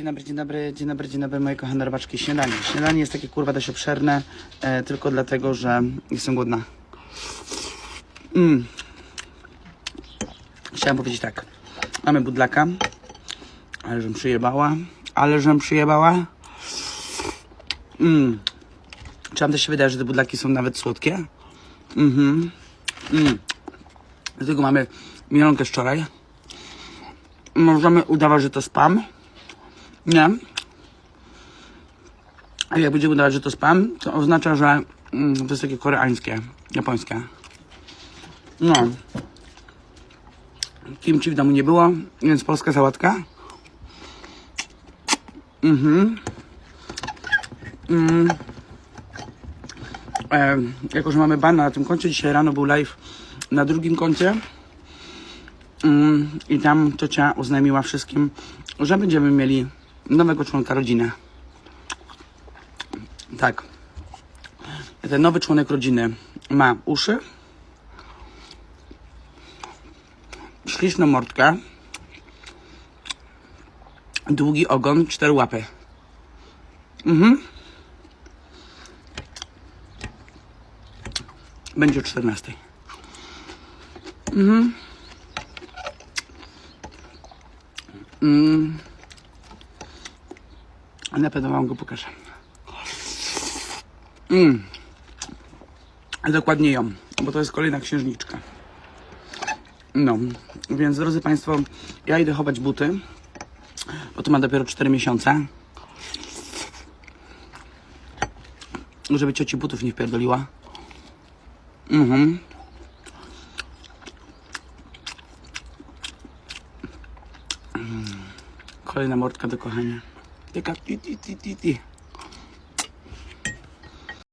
Dzień dobry, dzień dobry, dzień dobry, dzień dobry, moje kochane robaczki. Śniadanie. Śniadanie jest takie kurwa dość obszerne, e, tylko dlatego, że jestem głodna. Mm. Chciałem powiedzieć tak. Mamy budlaka, ale żem przyjebała, ale żem przyjebała. Mm. Czy wam też się wydaje, że te budlaki są nawet słodkie? Mhm. Mm. Dlatego mamy mielonkę wczoraj. Możemy udawać, że to spam. Nie. A jak będziemy udawać, że to spam, to oznacza, że mm, to jest takie koreańskie, japońskie. No. Kimchi w domu nie było, więc polska sałatka. Mhm. Mm. E, jako, że mamy bana na tym koncie, dzisiaj rano był live na drugim koncie. Mm, I tam ciocia oznajmiła wszystkim, że będziemy mieli nowego członka rodziny. Tak. Ten nowy członek rodziny ma uszy, śliczną mordkę, długi ogon, cztery łapy. Mhm. Będzie o 14. Na pewno wam go pokażę. Mm. Dokładnie ją, bo to jest kolejna księżniczka. No, więc drodzy Państwo, ja idę chować buty, bo to ma dopiero 4 miesiące. Żeby cioci butów nie wpierdoliła. Mhm. Kolejna mordka do kochania. 这个滴滴滴滴滴